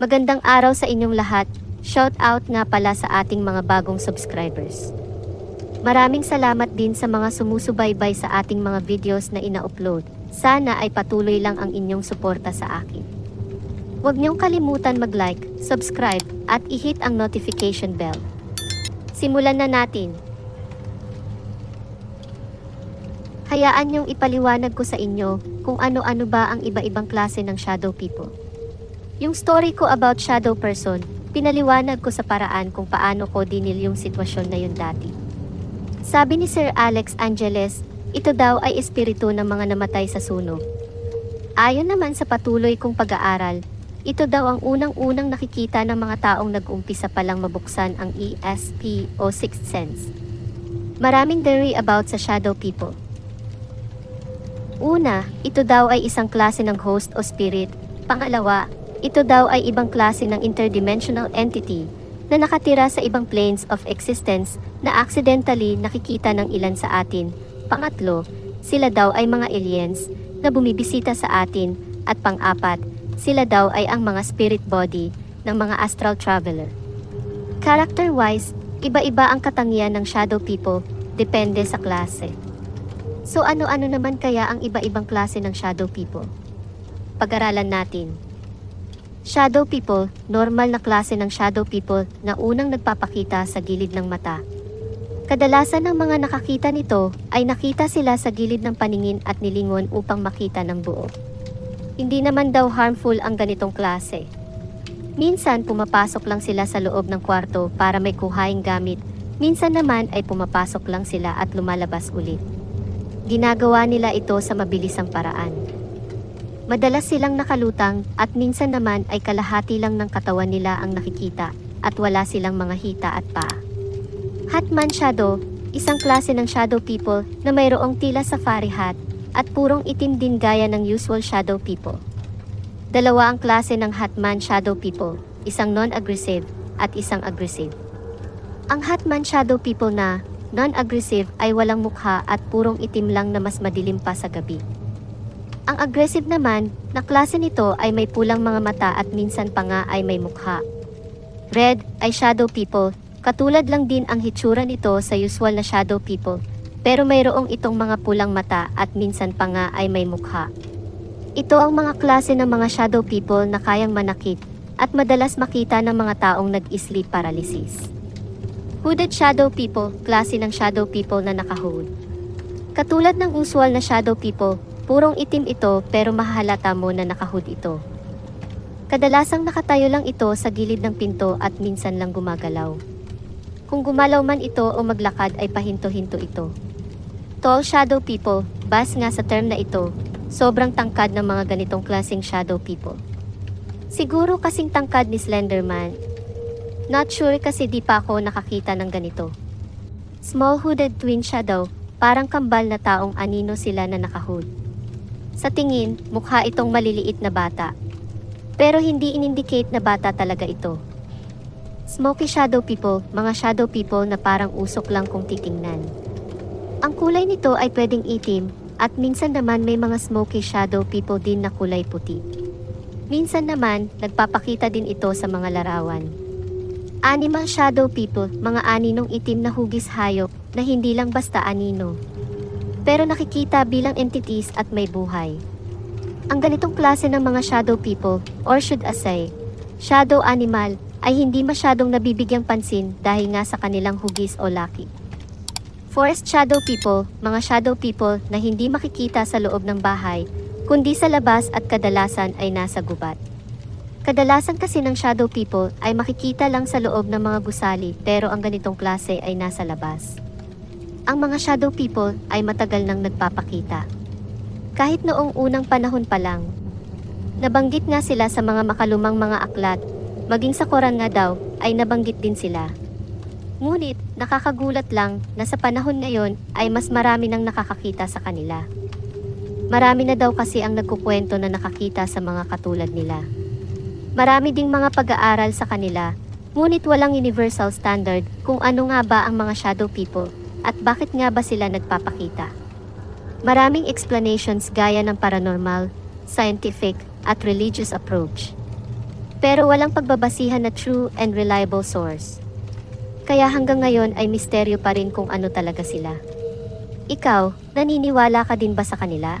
Magandang araw sa inyong lahat. Shout out nga pala sa ating mga bagong subscribers. Maraming salamat din sa mga sumusubaybay sa ating mga videos na ina-upload. Sana ay patuloy lang ang inyong suporta sa akin. Huwag niyong kalimutan mag-like, subscribe, at i-hit ang notification bell. Simulan na natin. Hayaan niyong ipaliwanag ko sa inyo kung ano-ano ba ang iba-ibang klase ng shadow people. Yung story ko about shadow person, pinaliwanag ko sa paraan kung paano ko dinil yung sitwasyon na yun dati. Sabi ni Sir Alex Angeles, ito daw ay espiritu ng mga namatay sa sunog. Ayon naman sa patuloy kong pag-aaral, ito daw ang unang-unang nakikita ng mga taong nag-umpisa palang mabuksan ang ESP o Sixth Sense. Maraming theory about sa shadow people. Una, ito daw ay isang klase ng host o spirit. Pangalawa, ito daw ay ibang klase ng interdimensional entity na nakatira sa ibang planes of existence na accidentally nakikita ng ilan sa atin. Pangatlo, sila daw ay mga aliens na bumibisita sa atin. At pang-apat, sila daw ay ang mga spirit body ng mga astral traveler. Character-wise, iba-iba ang katangian ng shadow people, depende sa klase. So ano-ano naman kaya ang iba-ibang klase ng shadow people? Pag-aralan natin. Shadow people, normal na klase ng shadow people na unang nagpapakita sa gilid ng mata. Kadalasan ng mga nakakita nito ay nakita sila sa gilid ng paningin at nilingon upang makita ng buo. Hindi naman daw harmful ang ganitong klase. Minsan pumapasok lang sila sa loob ng kwarto para may kuhaing gamit, minsan naman ay pumapasok lang sila at lumalabas ulit. Ginagawa nila ito sa mabilisang paraan. Madalas silang nakalutang at minsan naman ay kalahati lang ng katawan nila ang nakikita at wala silang mga hita at paa. Hatman Shadow, isang klase ng shadow people na mayroong tila safari hat at purong itim din gaya ng usual shadow people. Dalawa ang klase ng Hatman Shadow people, isang non-aggressive at isang aggressive. Ang Hatman Shadow people na non-aggressive ay walang mukha at purong itim lang na mas madilim pa sa gabi. Ang aggressive naman na klase nito ay may pulang mga mata at minsan pa nga ay may mukha. Red ay shadow people, katulad lang din ang hitsura nito sa usual na shadow people, pero mayroong itong mga pulang mata at minsan pa nga ay may mukha. Ito ang mga klase ng mga shadow people na kayang manakit at madalas makita ng mga taong nag-sleep paralysis. Hooded shadow people, klase ng shadow people na nakahood. Katulad ng usual na shadow people, purong itim ito pero mahalata mo na nakahood ito. Kadalasang nakatayo lang ito sa gilid ng pinto at minsan lang gumagalaw. Kung gumalaw man ito o maglakad ay pahinto-hinto ito. Tall shadow people, bas nga sa term na ito, sobrang tangkad ng mga ganitong klaseng shadow people. Siguro kasing tangkad ni Slenderman. Not sure kasi di pa ako nakakita ng ganito. Small hooded twin shadow, parang kambal na taong anino sila na nakahood. Sa tingin, mukha itong maliliit na bata. Pero hindi in-indicate na bata talaga ito. Smoky shadow people, mga shadow people na parang usok lang kung titingnan. Ang kulay nito ay pwedeng itim, at minsan naman may mga smoky shadow people din na kulay puti. Minsan naman, nagpapakita din ito sa mga larawan. Animal shadow people, mga aninong itim na hugis hayop na hindi lang basta anino. Pero nakikita bilang entities at may buhay. Ang ganitong klase ng mga shadow people, or should I say, shadow animal, ay hindi masyadong nabibigyang pansin dahil nga sa kanilang hugis o laki. Forest shadow people, mga shadow people na hindi makikita sa loob ng bahay, kundi sa labas at kadalasan ay nasa gubat. Kadalasan kasi ng shadow people ay makikita lang sa loob ng mga gusali pero ang ganitong klase ay nasa labas. Ang mga shadow people ay matagal nang nagpapakita. Kahit noong unang panahon pa lang, nabanggit nga sila sa mga makalumang mga aklat, maging sa Koran nga daw ay nabanggit din sila. Ngunit nakakagulat lang na sa panahon ngayon ay mas marami nang nakakakita sa kanila. Marami na daw kasi ang nagkukwento na nakakita sa mga katulad nila. Marami ding mga pag-aaral sa kanila, ngunit walang universal standard kung ano nga ba ang mga shadow people at bakit nga ba sila nagpapakita. Maraming explanations gaya ng paranormal, scientific, at religious approach. Pero walang pagbabasihan na true and reliable source. Kaya hanggang ngayon ay misteryo pa rin kung ano talaga sila. Ikaw, naniniwala ka din ba sa kanila?